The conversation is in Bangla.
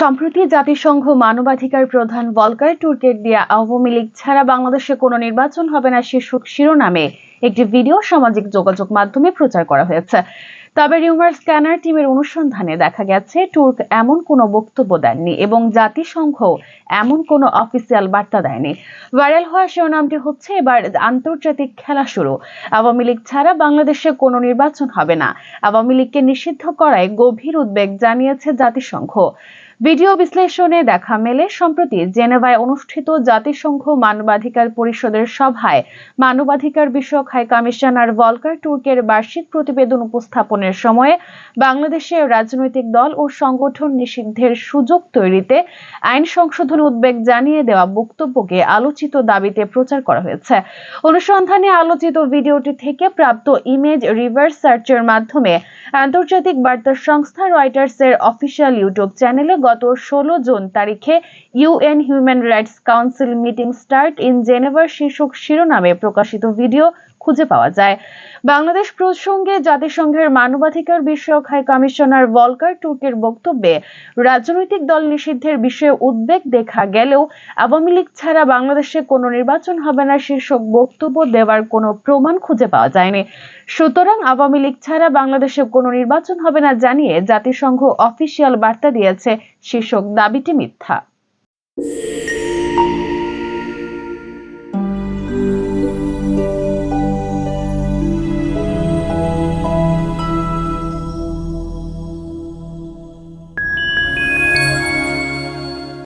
সম্প্রতি জাতিসংঘ মানবাধিকার প্রধান ভলকার টুর্কের দিয়া আওয়ামী লীগ ছাড়া বাংলাদেশে কোনো নির্বাচন হবে না শীর্ষক শিরোনামে একটি ভিডিও সামাজিক যোগাযোগ মাধ্যমে প্রচার করা হয়েছে। তবে রিউমার স্ক্যানার টিমের অনুসন্ধানে দেখা গেছে, তুর্ক এমন কোনো বক্তব্য দেননি এবং জাতিসংঘ এমন কোনো অফিসিয়াল বার্তা দেয়নি। ভাইরাল হওয়া শিরোনামটি হচ্ছে এবার আন্তর্জাতিক খেলা শুরু। আওয়ামী লীগ ছাড়া বাংলাদেশে কোনো নির্বাচন হবে না। আওয়ামী লীগকে নিষিদ্ধ করায় গভীর উদ্বেগ জানিয়েছে জাতিসংঘ। ভিডিও বিশ্লেষণে দেখা মেলে সম্প্রতি জেনেভায় অনুষ্ঠিত জাতিসংঘ মানবাধিকার পরিষদের সভায়। মানবাধিকার বিষয়ক হাই কমিশনার ভলকার তুর্কের বার্ষিক প্রতিবেদন উপস্থাপনের সময়ে বাংলাদেশের রাজনৈতিক দল ও সংগঠন নিষিদ্ধের সুযোগ তৈরিতে আইন সংশোধন উদ্বেগ জানিয়ে দেওয়া বক্তব্যকে আলোচিত দাবিতে প্রচার করা হয়েছে। অনুসন্ধানে আলোচিত ভিডিওটি থেকে প্রাপ্ত ইমেজ রিভার্স সার্চের মাধ্যমে আন্তর্জাতিক বার্তা সংস্থা রয়টার্সের অফিসিয়াল ইউটিউব চ্যানেলে গত ষোলো জুন তারিখে UN human rights council meeting start in জেনেভার শীর্ষক শিরোনামে প্রকাশিত ভিডিও খুঁজে পাওয়া যায়। বাংলাদেশ প্রসঙ্গে জাতিসংঘের মানবাধিকার বিষয়ক হাই কমিশনার ভলকার টুর্কের বক্তব্যে, রাজনৈতিক দল নিষিদ্ধের বিষয়ে উদ্বেগ দেখা গেলেও আওয়ামী লীগ ছাড়া বাংলাদেশে কোনো নির্বাচন হবে না শীর্ষক বক্তব্য দেওয়ার কোনো প্রমাণ খুঁজে পাওয়া যায়নি। সুতরাং আওয়ামী লীগ ছাড়া বাংলাদেশে কোনো নির্বাচন হবে না জানিয়ে জাতিসংঘ অফিসিয়াল বার্তা দিয়েছে শীর্ষক দাবিটি মিথ্যা।